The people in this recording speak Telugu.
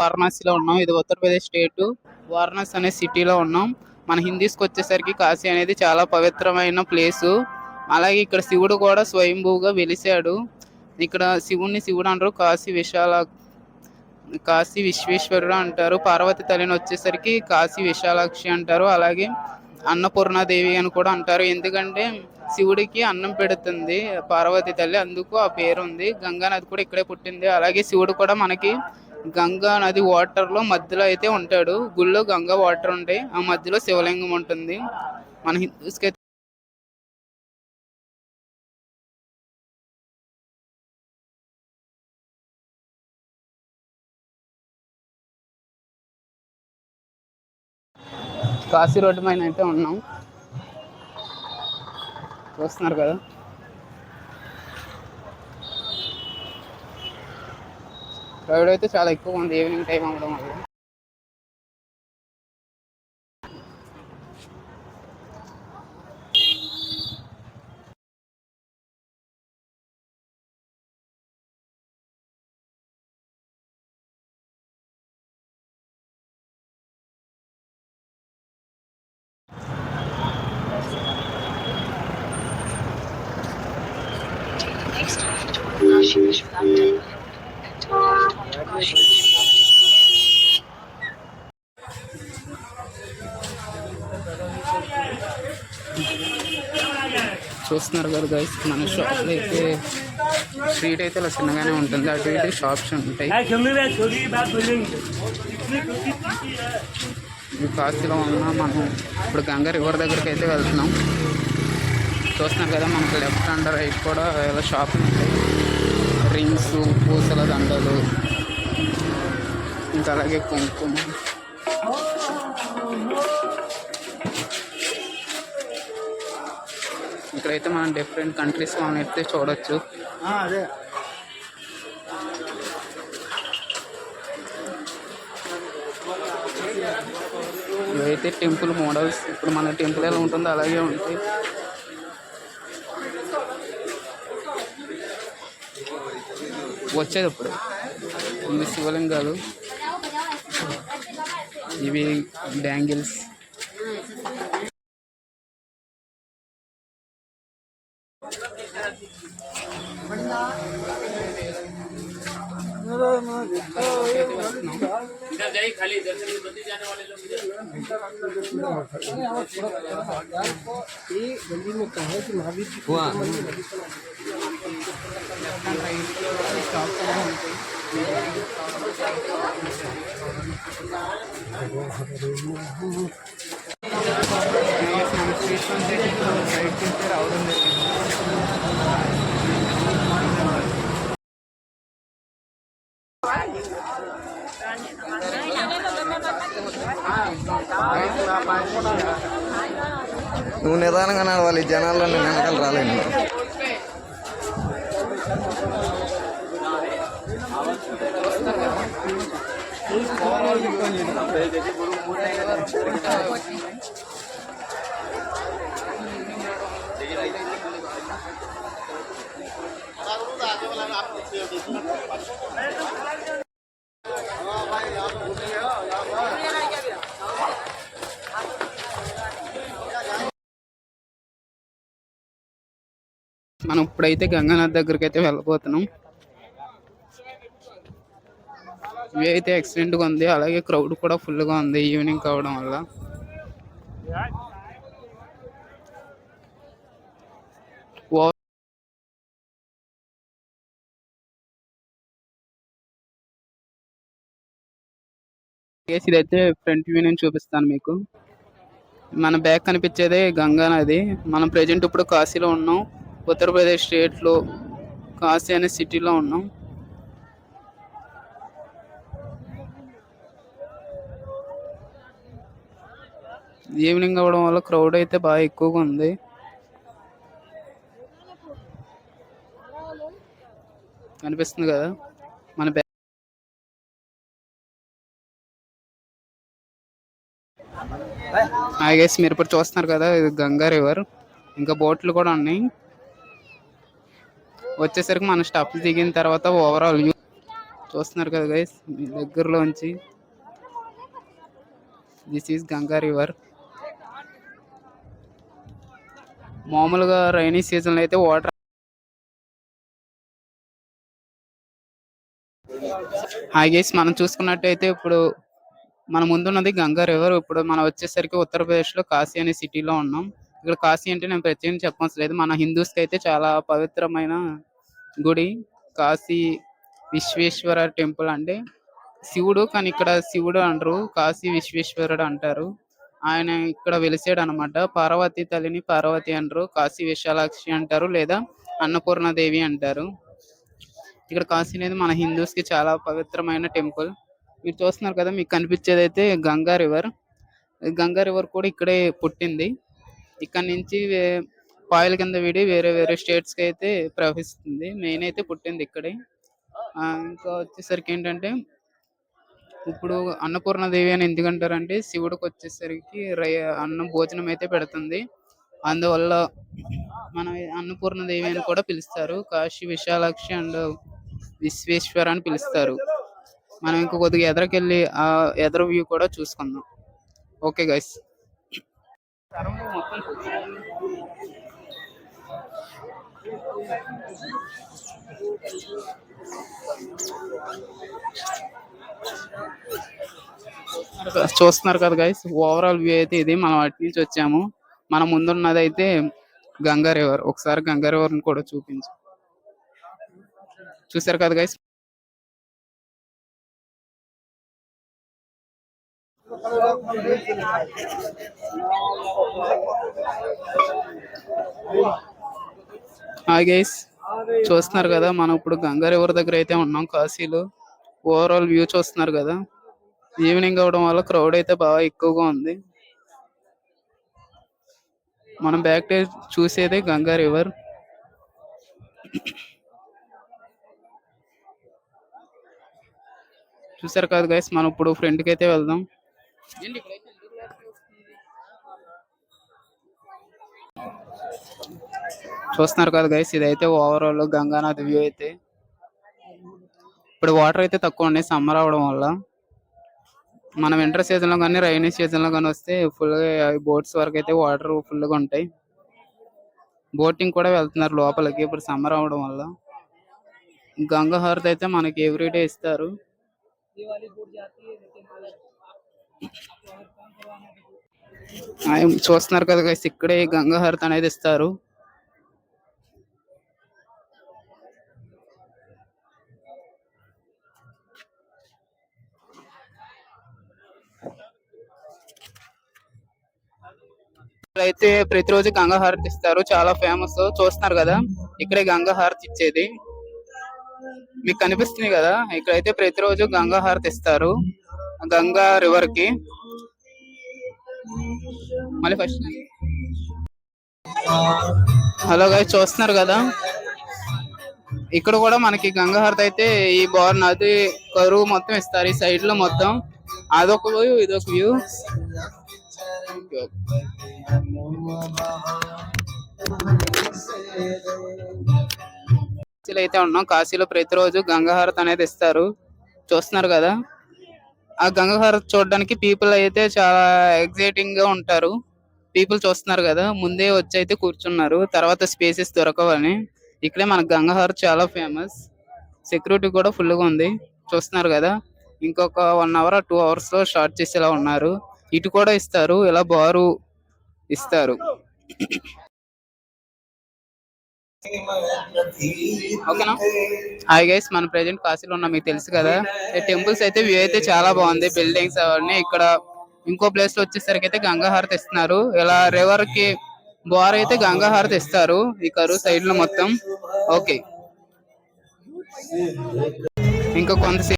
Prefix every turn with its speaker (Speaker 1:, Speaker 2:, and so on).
Speaker 1: వారణాసిలో ఉన్నాం. ఇది ఉత్తరప్రదేశ్ స్టేట్. వారణాసి అనే సిటీలో ఉన్నాం. మన హిందీస్కి వచ్చేసరికి కాశీ అనేది చాలా పవిత్రమైన ప్లేసు. అలాగే ఇక్కడ శివుడు కూడా స్వయంభూగా వెలిశాడు. ఇక్కడ శివుణ్ణి శివుడు అంటారు కాశీ విశాల కాశీ విశ్వేశ్వరుడు అంటారు. పార్వతి తల్లిని వచ్చేసరికి కాశీ విశాలాక్షి అంటారు. అలాగే అన్నపూర్ణాదేవి అని కూడా అంటారు. ఎందుకంటే శివుడికి అన్నం పెడుతుంది పార్వతి తల్లి. అందుకు ఆ పేరు ఉంది గంగానది కూడా ఇక్కడే పుట్టింది. అలాగే శివుడు కూడా మనకి గంగా నది వాటర్లో మధ్యలో అయితే ఉంటాడు. గుళ్ళో గంగా వాటర్ ఉంటాయి ఆ మధ్యలో శివలింగం ఉంటుంది. మన హిందూస్కి అయితే కాశీ రోడ్డు పైన అయితే ఉన్నాం. చూస్తున్నారు కదా? క్రౌడ్ అయితే చాలా ఎక్కువ ఉంది ఈవినింగ్ టైం అవ్వడం వల్ల. చూస్తున్నారు కదా గైస్ మన షాప్లో అయితే స్ట్రీట్ అయితే ఇలా చిన్నగానే ఉంటుంది. అటు ఇటు షాప్స్ ఉంటాయి. ఈ కాశీలో ఉన్న మనం ఇప్పుడు గంగా రివర్ దగ్గరికి అయితే వెళ్తున్నాం. చూస్తున్నారు కదా మనకు లెఫ్ట్ అండ్ రైట్ కూడా ఇలా షాపులు ఉంటాయి. రింగ్స్ పూసల దండలు ఇంకా అలాగే కుంకుమ ఇక్కడైతే మనం డిఫరెంట్ కంట్రీస్ వాళ్ళని అయితే చూడొచ్చు.
Speaker 2: అదే.
Speaker 1: ఇవైతే టెంపుల్ మోడల్స్ ఇప్పుడు మన టెంపుల్ ఎలా ఉంటుందో అలాగే ఉంటాయి. వచ్చేది ఇప్పుడు. ఇవి శివలింగాలు. ఇవి బ్యాంగిల్స్. इधर जाइए खाली इधर से बंदी जाने वाले लोग ये गली
Speaker 3: में कहा है कि महावीर जी हुआ
Speaker 1: स्टेशन से साइड के फिर और
Speaker 2: నువ్వు నిదానంగా నడవాలి జనాల్లో నేను వెనకాల రాలేను
Speaker 1: మనం ఇప్పుడైతే గంగానది దగ్గరికి అయితే వెళ్ళబోతున్నాం. ఇవి అయితే యాక్సిడెంట్గా ఉంది. అలాగే క్రౌడ్ కూడా ఫుల్గా ఉంది ఈవినింగ్ కావడం వల్ల. ఇదైతే ఫ్రంట్ వ్యూ నేను చూపిస్తాను మీకు. మన బ్యాక్ కనిపించేదే గంగా నది మనం ప్రజెంట్ ఇప్పుడు కాశీలో ఉన్నాం. ఉత్తరప్రదేశ్ స్టేట్లో కాశీ అనే సిటీలో ఉన్నాం. ఈవినింగ్ అవ్వడం వల్ల క్రౌడ్ అయితే బాగా ఎక్కువగా ఉంది. కనిపిస్తుంది కదా? మన ఐ గైస్ మీరు ఇప్పుడు చూస్తున్నారు కదా ఇది గంగా రివర్. ఇంకా బోట్లు కూడా ఉన్నాయి. వచ్చేసరికి మన స్టాప్ దిగిన తర్వాత ఓవరాల్ వ్యూ చూస్తున్నారు కదా గైస్ మీ దగ్గరలోంచి. దిస్ ఈజ్ గంగా రివర్ మామూలుగా రైనీ సీజన్లో అయితే వాటర్ హాయ్ గైస్ మనం చూసుకున్నట్టయితే ఇప్పుడు మన ముందున్నది గంగా రివర్ ఇప్పుడు మనం వచ్చేసరికి ఉత్తరప్రదేశ్లో కాశీ అనే సిటీలో ఉన్నాం. ఇక్కడ కాశీ అంటే నేను ప్రత్యేకం చెప్పవలసిన లేదు. మన హిందూస్కి అయితే చాలా పవిత్రమైన గుడి కాశీ విశ్వేశ్వర టెంపుల్ అంటే శివుడు కానీ ఇక్కడ శివుడు అంటారు కాశీ విశ్వేశ్వరుడు అంటారు. ఆయన ఇక్కడ వెలిసాడు అనమాట పార్వతి తల్లిని పార్వతి అంటారు కాశీ విశాలాక్షి అంటారు లేదా అన్నపూర్ణ దేవి అంటారు. ఇక్కడ కాశీ అనేది మన హిందూస్కి చాలా పవిత్రమైన టెంపుల్. మీరు చూస్తున్నారు కదా మీకు కనిపించేది అయితే గంగా రివర్. గంగా రివర్ కూడా ఇక్కడే పుట్టింది. ఇక్కడ నుంచి వే- పాయల కింద విడి వేరే వేరే స్టేట్స్కి అయితే ప్రవహిస్తుంది. మెయిన్ అయితే పుట్టింది ఇక్కడే. ఆ, ఇంకా వచ్చేసరికి ఏంటంటే ఇప్పుడు అన్నపూర్ణదేవి అని ఎందుకంటారంటే శివుడికి వచ్చేసరికి రై అన్నం భోజనం అయితే పెడుతుంది. అందువల్ల మనం అన్నపూర్ణదేవి అని కూడా పిలుస్తారు. కాశీ విశాలాక్షి అండ్ విశ్వేశ్వర అని పిలుస్తారు. మనం ఇంకో కొద్దిగా ఎదరకెళ్ళి ఆ ఎదర వ్యూ కూడా చూసుకుందాం. ఓకే గైస్ చూస్తున్నారు కదా గైస్ ఓవరాల్ వ్యూ అయితే ఇది. మనం అటు నుంచి వచ్చాము. మన ముందున్నది అయితే గంగా రివర్ ఒకసారి గంగా రివర్ కూడా చూపించు. చూసారు కదా గైస్ గైస్ చూస్తున్నారు కదా మనం ఇప్పుడు గంగా రివర్ దగ్గర అయితే ఉన్నాం కాశీలో. ఓవరాల్ వ్యూ చూస్తున్నారు కదా. ఈవినింగ్ అవడం వల్ల క్రౌడ్ అయితే బాగా ఎక్కువగా ఉంది. మనం బ్యాక్ డే చూసేదే గంగా రివర్ చూసారు కదా గైస్ మనం ఇప్పుడు ఫ్రంట్కి అయితే వెళ్దాం. చూస్తున్నారు కదా గైస్ ఇదైతే ఓవరాల్ గంగానది వ్యూ అయితే. ఇప్పుడు వాటర్ అయితే తక్కువ ఉన్నాయి సమ్మర్ అవడం వల్ల. మనం వింటర్ సీజన్లో కానీ రైనీ సీజన్లో కానీ వస్తే ఫుల్గా బోట్స్ వరకు అయితే వాటర్ ఫుల్గా ఉంటాయి. బోటింగ్ కూడా వెళ్తున్నారు లోపలికి ఇప్పుడు సమ్మర్ అవడం వల్ల. గంగా హారతి అయితే మనకి ఎవ్రీడే ఇస్తారు. చూస్తున్నారు కదా గైస్ ఇక్కడే గంగాహారతి అనేది ఇస్తారు. అయితే ప్రతిరోజు గంగాహారతి ఇస్తారు చాలా ఫేమస్ చూస్తున్నారు కదా ఇక్కడే గంగాహారతి ఇచ్చేది. మీకు కనిపిస్తుంది కదా ఇక్కడైతే ప్రతిరోజు గంగాహారతి ఇస్తారు. గంగా రివర్కి. మళ్ళీ ఫస్ట్ హలో గాయ చూస్తున్నారు కదా? ఇక్కడ కూడా మనకి గంగాహారతి అయితే ఈ బార్ నది కరువు మొత్తం ఇస్తారు. ఈ సైడ్లో మొత్తం. అదొక వ్యూ ఇదొక వ్యూ కాశీలో అయితే ఉన్నాం. కాశీలో ప్రతిరోజు గంగాహారతి అనేది ఇస్తారు. చూస్తున్నారు కదా? ఆ గంగహార చూడడానికి పీపుల్ అయితే చాలా ఎగ్జైటింగ్గా ఉంటారు. పీపుల్ చూస్తున్నారు కదా ముందే వచ్చి అయితే కూర్చున్నారు తర్వాత స్పేసెస్ దొరకవని. ఇక్కడే మన గంగా చాలా ఫేమస్ సెక్యూరిటీ కూడా ఫుల్గా ఉంది. చూస్తున్నారు కదా ఇంకొక వన్ అవర్ టూ అవర్స్లో స్టార్ట్ చేసేలా ఉన్నారు. ఇటు కూడా ఇస్తారు ఇలా బారు ఇస్తారు. ఓకేనా? హాయ్ గైస్ మన ప్రెజెంట్ కాశీలో ఉన్నాం మీకు తెలుసు కదా. టెంపుల్స్ అయితే వ్యూ అయితే చాలా బాగుంది. బిల్డింగ్స్ అవన్నీ ఇక్కడ ఇంకో ప్లేస్లో వచ్చేసరికి అయితే గంగా హారతి ఇస్తున్నారు. ఇలా రివర్కి బోర్ అయితే గంగా హారతి ఇస్తారు. ఈ కరువు సైడ్లో మొత్తం. ఓకే ఇంకా కొంతసేపు